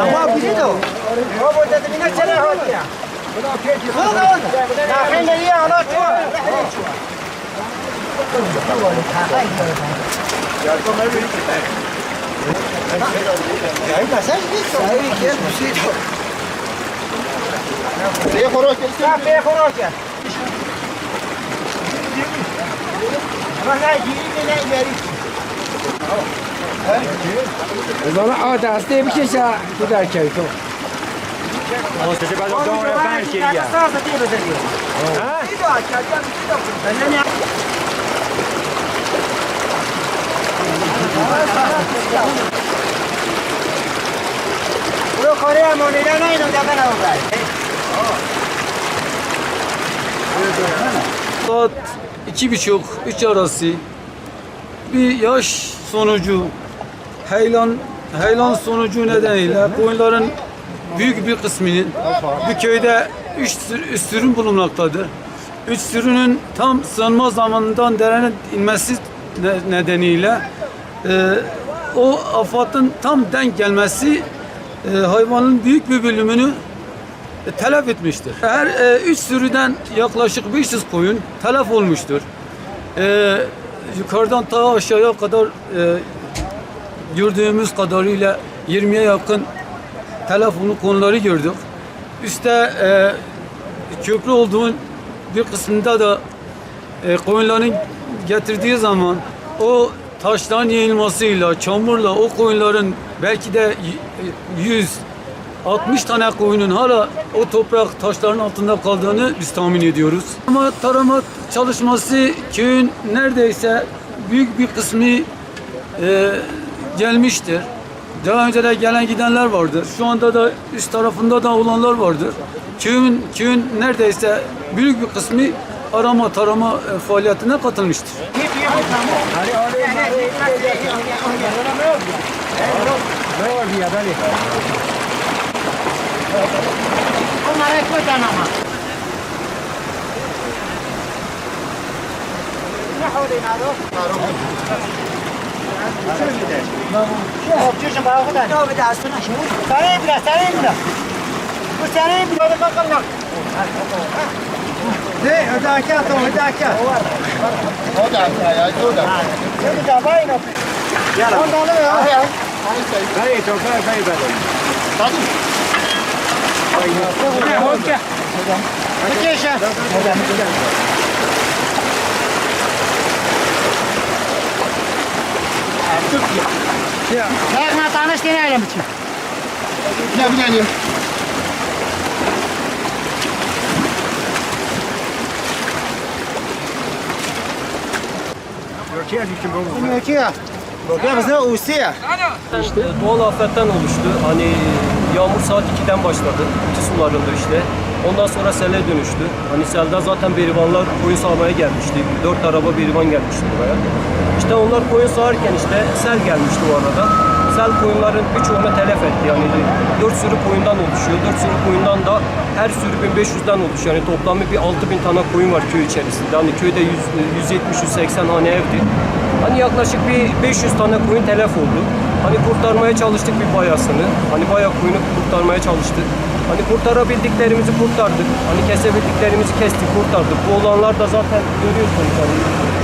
Ama biri de o. O burada da bir çare hot ya. Bunu da onda. Dahin de ya ana çuva. Neye horoz gelsin? Ya be horoz ya. Ama ne yiri ne yeri. Bana ağda hastaya bir şey şah gider köy to. Ya sağda diye bezeliyor. Ha? Bir daha çarpacağım, bir daha. Ben ne Bunu Kore'ye moneda ne inandı ben avukay. Saat iki buçuk, üç arası. Bir yaş sonucu. Heyelan heyelan sonucu nedeniyle koyunların büyük bir kısmının bu köyde üç, üç sürüm bulunmaktadır. Üç sürünün tam sığınma zamanından derenin inmesi ne- nedeniyle e, o afatın tam denk gelmesi e, hayvanın büyük bir bölümünü telef etmiştir. Her e, üç sürüden yaklaşık 500 koyun telef olmuştur. E, yukarıdan ta aşağıya kadar e, gördüğümüz kadarıyla 20'ye yakın telefonu konuları gördük. Üste e, köprü olduğun bir kısmında da e, koyunların getirdiği zaman o taştan yayılmasıyla, çamurla o koyunların belki de y- 100 60 tane koyunun hala o toprak taşların altında kaldığını biz tahmin ediyoruz. Ama tarama çalışması köyün neredeyse büyük bir kısmı e, gelmiştir. Daha önce de gelen gidenler vardır. Şu anda da üst tarafında da olanlar vardır. Köyün, köyün neredeyse büyük bir kısmı arama tarama e, faaliyetine katılmıştır. Onlara koydan ama. Ne hawlin ado? Çocuk bayağı kadar. Ne oldu aslında şu? Sarayım biraz, sarayım biraz. Bu sarayım biraz da bakalım. Ne? Ödaki atım, ödaki. O da ya, o da. Şimdi de bayın o. Yala. Ondan da ya. Tabii. Peki işe. Yakına tanış deneyelim için. Ne bileyim. Ölçüyor. Ya bize usiye. İşte doğal afetten oluştu. Hani yağmur saat 2'den başladı. İki sularında işte. Ondan sonra sele dönüştü. Hani selden zaten berivanlar koyun sağmaya gelmişti. Dört araba berivan gelmişti buraya. İşte onlar koyun sağarken işte sel gelmişti o arada. Sel koyunların birçoğunu telef etti. Yani dört sürü koyundan oluşuyor. Dört sürü koyundan da her sürü 1500'den oluşuyor. Yani toplamda bir 6000 tane koyun var köy içerisinde. Hani köyde 170-180 hane evdi. Hani yaklaşık bir 500 tane koyun telef oldu. Hani kurtarmaya çalıştık bir bayasını. Hani bayağı koyunu kurtarmaya çalıştık. Hani kurtarabildiklerimizi kurtardık. Hani kesebildiklerimizi kestik, kurtardık. Bu olanlar da zaten görüyorsunuz. Hani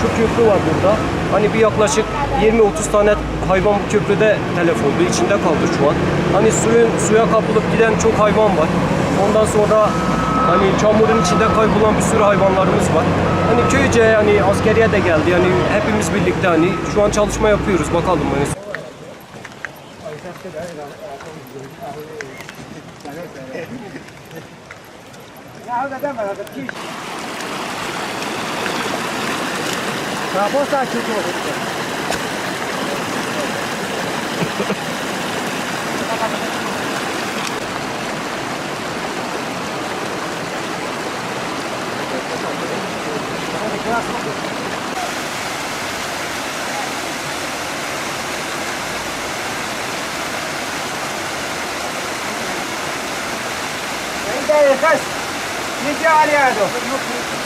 şu köprü var burada. Hani bir yaklaşık 20-30 tane hayvan bu köprüde telef oldu. İçinde kaldı şu an. Hani suyun suya kapılıp giden çok hayvan var. Ondan sonra Hani çamurun içinde kaybolan bir sürü hayvanlarımız var. Hani köyce hani askeriye de geldi. Yani hepimiz birlikte hani şu an çalışma yapıyoruz. Bakalım hani Kaposa બસ નીચે વાળી આવ્યો હતો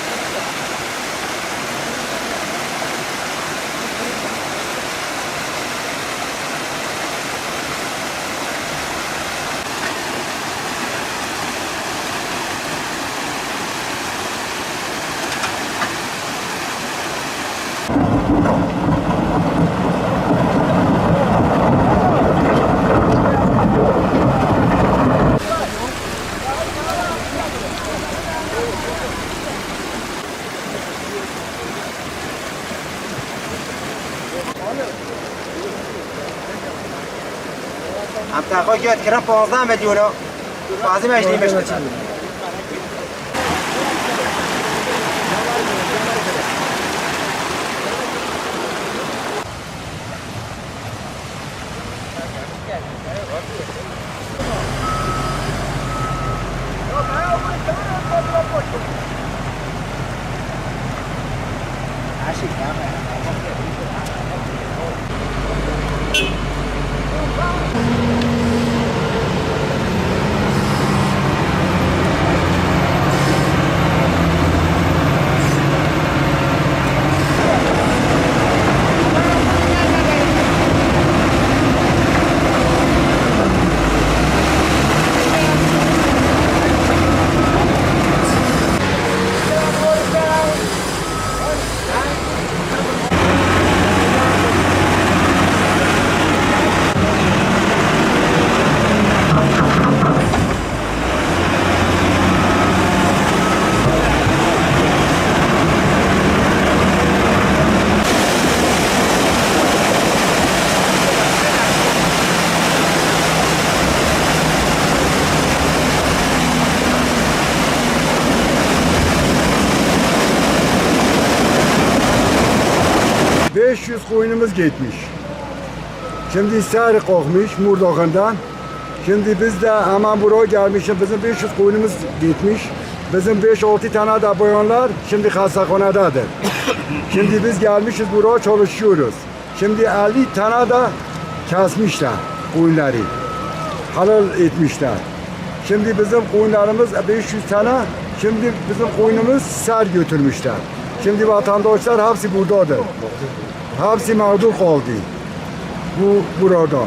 هم تقا که کرم پانزده میلیون ها پانزده میلیون 500 koyunumuz gitmiş. Şimdi sarı kokmuş Murdoğan'dan. Şimdi biz de hemen buraya gelmişim. Bizim 500 koyunumuz gitmiş. Bizim 5-6 tane de bayanlar şimdi hastahanededir. şimdi biz gelmişiz buraya çalışıyoruz. Şimdi 50 tane de kesmişler koyunları. Halal etmişler. Şimdi bizim koyunlarımız 500 tane. Şimdi bizim koyunumuz ser götürmüşler. Şimdi vatandaşlar hepsi buradadır. Hepsi mağdur kaldı. Bu burada.